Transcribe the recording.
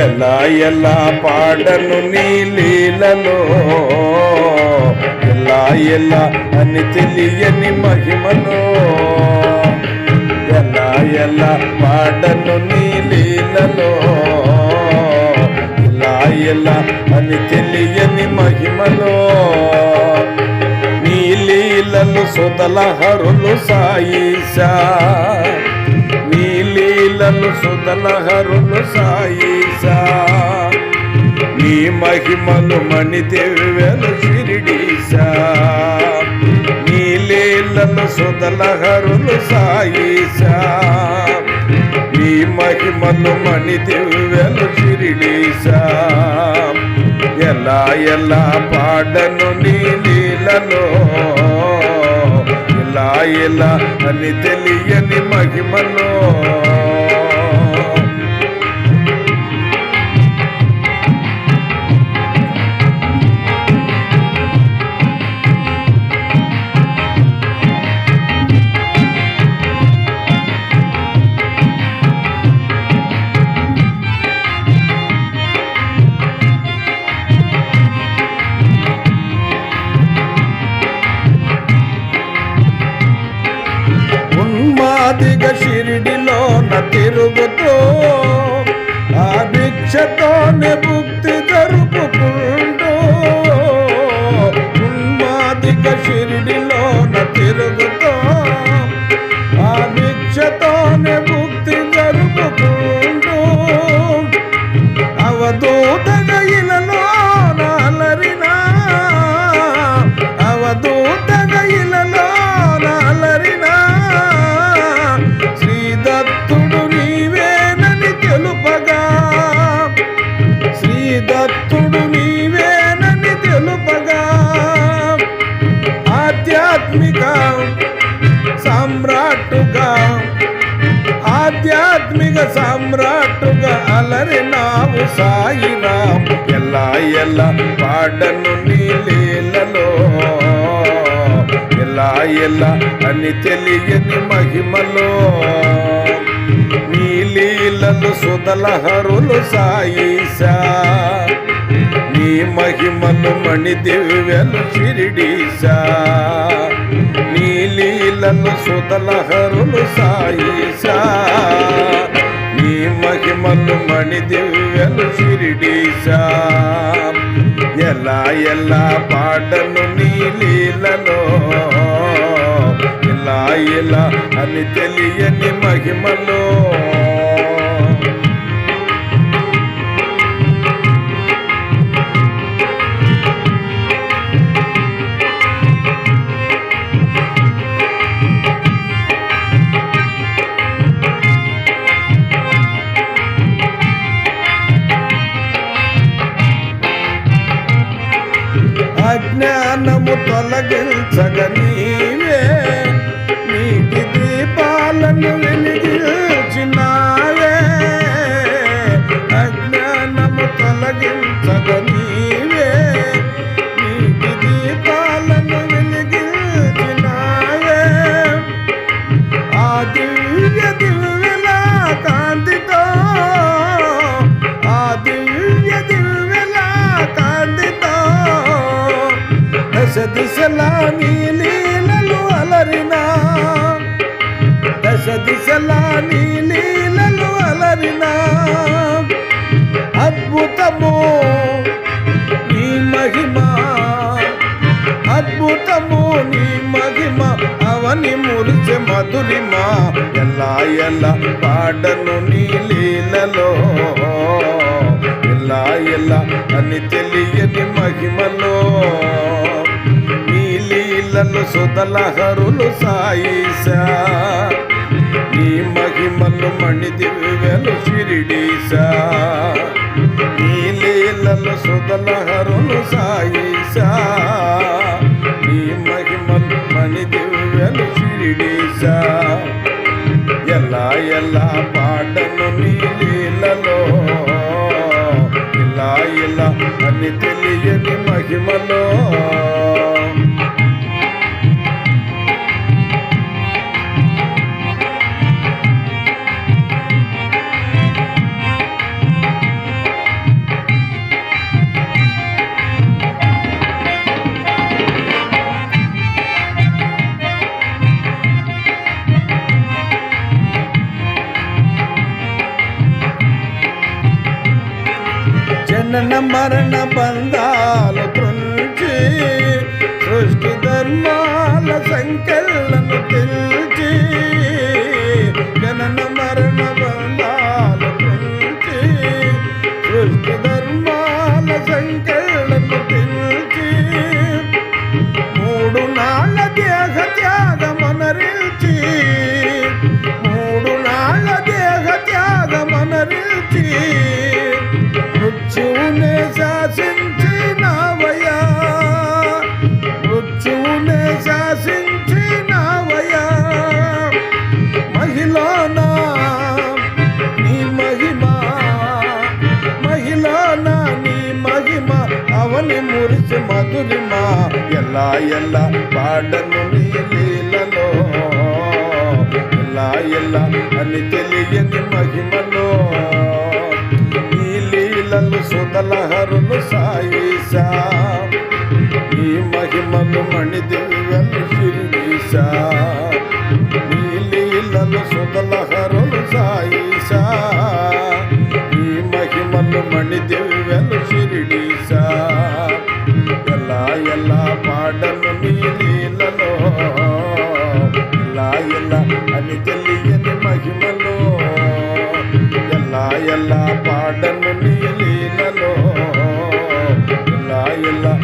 ఎలా ఎలా పాడను నీ లీలలో? ఎలా ఎలా అని తెలియని మహిమలో? ఎలా ఎలా పాడను నీ లీలలో? ఎలా ఎలా అని తెలియని మహిమలో? నీ లీలలు సుతల హరులు సాయిషా లీలలు సుతల హరులు సాయిసా. నీ మహిమలు మణి దివ్యలు షిరిడీసా నీ లీలలు సుతల హరులు సాయిసా. నీ మహిమలు మణి దివ్యలు షిరిడీసా ఎలా ఎలా పాడను నీ లీలలో. ఇలా ఇలా అని తెలియని మహిమలో. ఉన్మాదిగ షిరిడిలో తిరుగుతూ ఆధ్యాత్మిక సామ్రాట్టుగా ఆధ్యాత్మిక సామ్రాట్టుగా అలరినావు సాయిరాం ఎలా ఎలా పాడను నీలీలలో ఎలా ఎలా అని తెలియని మహిమలో. నీలీలలు లీలలు సాయిసా. నీ మహిమలు మణి దివ్యలు చిరిడీసా. నన్ను సుతలహరులు సాయిసా. నీ మహిమలు మణి దివ్యలు షిరిడీశా ఎలా ఎలా పాటను నీ లీలలో. ఇలా ఇలా అని తెలియని మహిమలో. అజ్ఞానము తొలగించగ దశ దిశలా నీ లీలలు అలరినా. దశ దిశలా నీ లీలలు అలరినా. అద్భుతము నీ మహిమ. అద్భుతము నీ మహిమ. అవని మురిచె మధురిమ. ఎలా ఎలా పాడను నీ లీలలో. ఎలా ఎలా అని తెలియని మహిమలో. లీలలు సుతలహరులు హరులు నీ మహిమలు మణి దివ్యలు షిరిడీశా నీ లీలలు సుతల హరులు నీ మహిమలు మణి దివ్యలు షిరిడీశా ఎలా ఎలా పాటను నీ లీలలో. ఇలా ఇలా అని తెలియని మహిమలో. జనన మరణ బంధాలు త్రుంచి సృష్టి ధర్మాల సంఖ్యలను తెలిచి జనన అవని మురిసి మధురిమా ఎలా ఎలా పాడను నీ లీలలో? ఎలా ఎలా అని తెలియని మహిమలో? నీ లీలలు సుదలహరులు సాయిసా. నీ మహిమలు మణి దివ్యలు శిరీషా నీ లీలలు సుదల అని తెలియని మహిమలో. ఎలా ఎలా పాడను నీ లీలలో ఎలా ఎలా